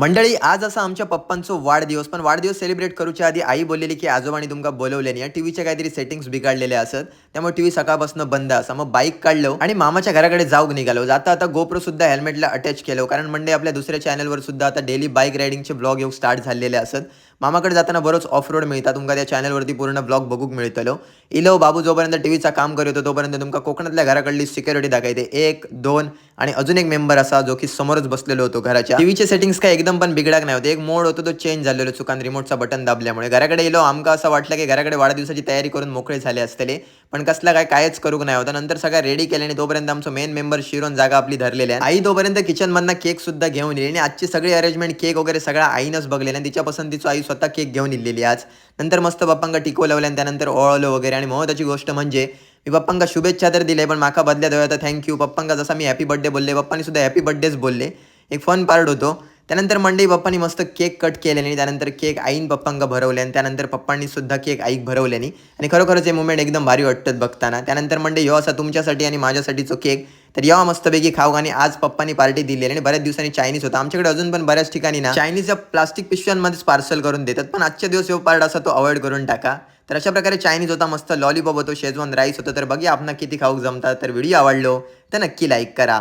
मंडळी आज असा आमच्या पप्पांचो वाढदिवस पण वाढदिवस सेलिब्रेट करूच्या आधी आई बोललेली की आजोबांनी तुमका बोलवले नाही. टीव्हीचे काहीतरी सेटिंग्स बिघडलेले असत. त्यामुळे टीव्ही सकाळपासून बंद असा मग बाईक काढलो आणि मामाच्या घराकडे जाऊक निघालो. जाता आता गोप्रो सुद्धा हेल्मेटला अटॅच केलो. कारण मंडे आपल्या दुसऱ्या चॅनलवर सुद्धा आता डेली बाईक रायडिंगचे ब्लॉग येऊ स्टार्ट झालेले असत. मामाकडे जाताना बरोच ऑफ रोड मिळतात. तुमका त्या चॅनलवरती पूर्ण ब्लॉग बघूक मिळतलो. इलो बाबू जोपर्यंत टीव्हीचा काम करत होतो तोपर्यंत तुमका कोकणातल्या घराकडली सिक्युरिटी दाखवते. एक दोन आणि अजून एक मेंबर असा जो की समोरच बसलेलो होतो घराच्या. टीव्हीचे सेटिंग्स काय एकदम पण बिघडाक नाही होते. एक मोड होतो तो चेंज झालेलो चुकान रिमोटचा बटन दाबल्यामुळे. घराकडे येलो आमका असं वाटलं की घराकडे वाढदिवसाची तयारी करून मोकळे झाले असतले. पण कसला काय कायच करूक नाही होता. नंतर सगळं रेडी केले आणि तोपर्यंत आमचं मेन मेंबर शिरोन जागा आपली धरलेली आहे. आई तोपर्यंत किचन मधनं केक सुद्धा घेऊन येईल. आणि आजची सगळी अरेंजमेंट केक वगैरे सगळा आईनच बघलेली आणि तिच्या पसंतीचं आई स्वतः केक घेऊन इलेली आज. नंतर मस्त पप्पांका टिको लावले आणि त्यानंतर ओळवलं वगैरे. आणि महत्वाची गोष्ट म्हणजे मी पप्पांका शुभेच्छा तर दिले पण माका बदल्यात तर थँक्यू पप्पांका जसा मी हॅपी बर्थडे बोलले पप्पांनी सुद्धा हॅपी बर्थडेच बोलले. एक फन पार्ट होतो. त्यानंतर मंडई पप्पांनी मस्त केक कट केल्याने आणि त्यानंतर केक आईन पप्पांका भरवले आणि त्यानंतर पप्पांनी सुद्धा केक आईक भरवल्यानी. आणि खरोखरच हे मुवमेंट एकदम भारी वाटतात बघताना. त्यानंतर मंडई यो असा तुमच्यासाठी आणि माझ्यासाठीचो केक. तर यावा मस्तपैकी खाऊ आणि आज पप्पांनी पार्टी दिली आणि बऱ्याच दिवसांनी चायनीज होता. आमच्याकडे अजून पण बऱ्याच ठिकाणी ना चायनीजच्या प्लास्टिक पिशव्यांमध्येच पार्सल करून देतात. पण आजच्या दिवस यो पार्ट असा तो अवॉइड करून टाका. तर अशा प्रकारे चायनीज होता मस्त लॉलीपॉप होतो शेजवान राईस होतं. तर बघा आपण किती खाऊक जमतात. तर व्हिडिओ आवडलो तर नक्की लाईक करा.